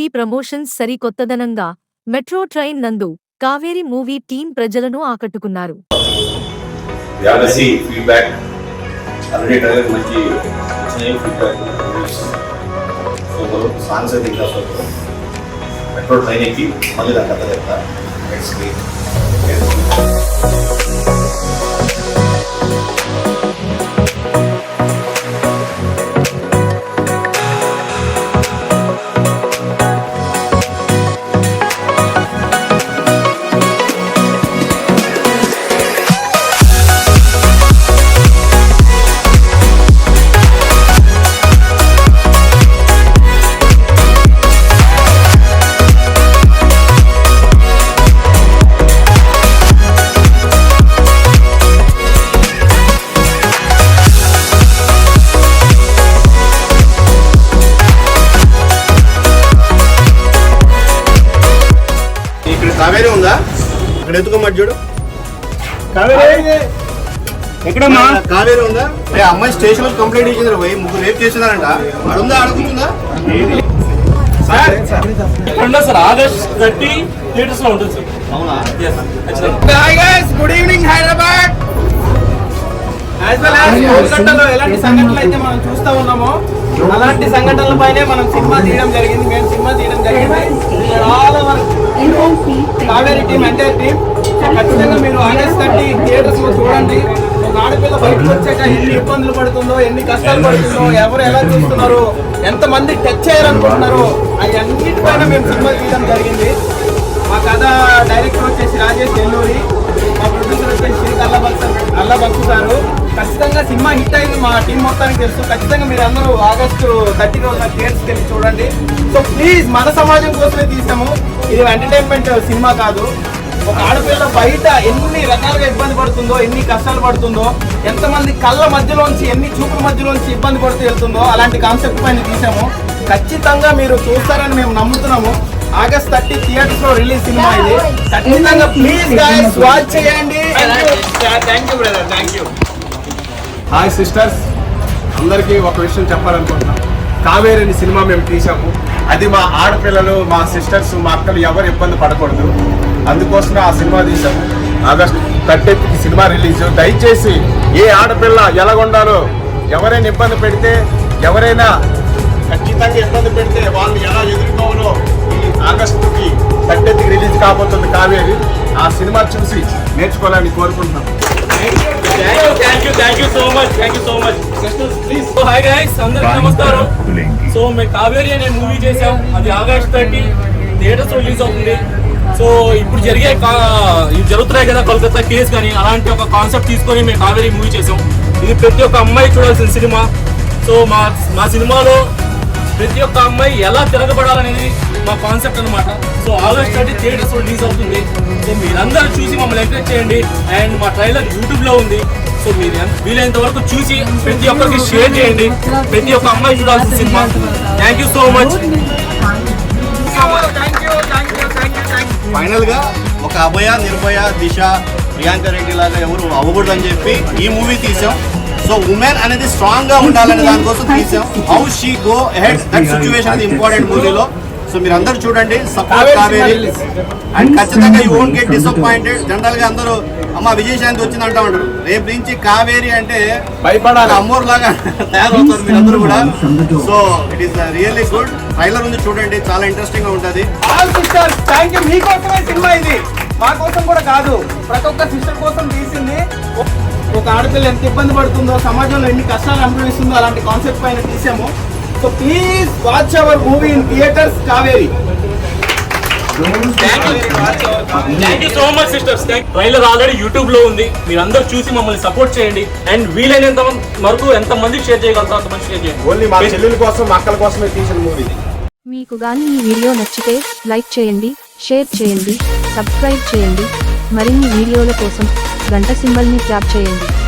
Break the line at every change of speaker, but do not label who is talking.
movie promotions సరికొత్తదనంగా metro train నందు Kaveri movie team ప్రజలను ఆకట్టుకున్నారు
మెట్రో ట్రైన్ ఎక్కి మళ్ళీ కథ చెప్తా అక్కడ ఎత్తుకోమాట చూడు ఎక్కడమ్మా కావేరీ ఉందా ఏ అమ్మాయి స్టేషన్ లో కంప్లైంట్ ఇచ్చింది పోయి ముగ్గురు రేపు చేసినారంట ఉందా అడుగుతుందా
సార్ సార్ ఆగస్ట్ థియేటర్స్ లో ఉంటుంది
good evening Hyderabad as well ఎలాంటి సంఘటనలు అయితే మనం చూస్తా ఉన్నామో అలాంటి సంఘటనల పైన మనం సినిమా తీయడం జరిగింది మేము సినిమా తీయడం జరిగింది ఇబ్బందులు పడుతుందో ఎన్ని కష్టాలు పడుతుందో ఎవరు ఎలా చూస్తున్నారు ఎంతమంది టచ్ చేయాలనుకుంటున్నారు అవన్నిటిపైన మేము సినిమా తీయడం జరిగింది మా కథ డైరెక్టర్ వచ్చేసి రాజేష్ ఎల్లూరి మా ప్రొడ్యూసర్ వచ్చేసి అల్లభక్త అల్లా అల్లా గారు ఖచ్చితంగా సినిమా హిట్ అయింది మా టీం మొత్తానికి తెలుసు ఖచ్చితంగా మీరు అందరూ ఆగస్టు థర్టీ రోజు థియేటర్స్కి వెళ్ళి చూడండి సో ప్లీజ్ మన సమాజం కోసమే తీసాము ఇది ఎంటర్టైన్మెంట్ సినిమా కాదు ఒక ఆడపిల్ల బయట ఎన్ని రకాలుగా ఇబ్బంది పడుతుందో ఎన్ని కష్టాలు పడుతుందో ఎంతమంది కళ్ళ మధ్యలోంచి ఎన్ని చూపుల మధ్యలోంచి ఇబ్బంది పడుతూ వెళ్తుందో అలాంటి కాన్సెప్ట్ పైన తీసాము ఖచ్చితంగా మీరు చూస్తారని మేము నమ్ముతున్నాము ఆగస్ట్ థర్టీ థియేటర్స్ లో రిలీజ్ సినిమా ఇది ఖచ్చితంగా ప్లీజ్ గాయస్ వాచ్ చేయండి
thank you thank you
hi sisters అందరికీ ఒక విషయం చెప్పాలనుకుంటున్నాం కావేరి అనే సినిమా మేము తీసాము అది మా ఆడపిల్లలు మా సిస్టర్స్ మా అక్కలు ఎవరు ఇబ్బంది పడకూడదు అందుకోసమే ఆ సినిమా తీసాము ఆగస్ట్ థర్టీకి సినిమా రిలీజ్ దయచేసి ఏ ఆడపిల్ల ఎలా ఉండాలో ఎవరైనా ఇబ్బంది పెడితే ఎవరైనా ఖచ్చితంగా ఇబ్బంది పెడితే వాళ్ళు ఎలా ఎదుర్కోవాలో ఈ ఆగస్టుకి థర్టీకి రిలీజ్ కాబోతుంది కావేరి ఆ సినిమా చూసి నేర్చుకోవాలని కోరుకుంటున్నాం
thank you thank you so much thank you so much please hi నమస్కారం సో మేము కావేరి అనే మూవీ చేసాం అది ఆగస్ట్ థర్టీ థియేటర్స్ రిలీజ్ అవుతుంది సో ఇప్పుడు జరిగే జరుగుతున్నాయి కదా కలకత్తా కేస్ కానీ అలాంటి ఒక కాన్సెప్ట్ తీసుకొని మేము కావేరీ మూవీ చేసాం ఇది ప్రతి ఒక్క అమ్మాయి చూడాల్సిన సినిమా సో మా మా సినిమాలో ప్రతి ఒక్క అమ్మాయి ఎలా తిరగబడాలనేది మా కాన్సెప్ట్ అనమాట సో ఆగస్ట్ అంటే థియేటర్స్ రిలీజ్ అవుతుంది సో మీరందరూ చూసి మమ్మల్ని ఎంకరేజ్ చేయండి అండ్ మా ట్రైలర్ యూట్యూబ్లో ఉంది సో మీరు వీలైనంత వరకు చూసి ప్రతి ఒక్కరికి షేర్ చేయండి ప్రతి ఒక్క అమ్మాయి చూడాల్సిన సినిమా thank you so much
final గా ఒక అభయ నిర్భయ దిశ ప్రియాంక రెడ్డి లాగా ఎవరు అవ్వకూడదని చెప్పి ఈ మూవీ తీసాం సో ఉమెన్ అనేది స్ట్రాంగ్ గా ఉండాలనే దానికోసం తీసాం how she go head that situation important మూవీలో సో మీరు అందరూ చూడండి సపోర్ట్ కావేరి అండ్ ఖచ్చితంగా you won't get disappointed general గా అందరూ అమ్మ విజయశాంతి వచ్చింది అంటా ఉంటారు రేపు నుంచి కావేరి అంటే భయపడాలి అమ్మోర్ లాగా తయారవుతారు మీరు అందరూ కూడా so it is really good trailer ఉంది చూడండి చాలా ఇంట్రెస్టింగ్ గా ఉంటది
సినిమా ఇది మా కోసం కూడా కాదు ప్రతి ఒక్క సిస్టర్ కోసం తీసింది ఒక ఆడపిల్ల ఎంత ఇబ్బంది పడుతుందో సమాజంలో ఎన్ని కష్టాలు అనుభవిస్తుందో అలాంటి కాన్సెప్ట్ పైన తీసాము so please watch our movie in theaters Kaveri thank you sisters trailer already YouTube లో ఉంది మీరందరూ చూసి మమ్మల్ని సపోర్ట్ చేయండి అండ్ వీలైనంత వరకు ఎంత మంది షేర్ చేయగలుగుతారు అంతమంది షేర్ చేయండి
ఓన్లీ మా చెల్లెల కోసం అక్కల కోసమే తీసిన మూవీ
మీకు గాని ఈ వీడియో నచ్చితే లైక్ చేయండి షేర్ చేయండి సబ్స్క్రైబ్ చేయండి మరిన్ని వీడియోల కోసం గంట సింబల్ని ట్యాప్ చేయండి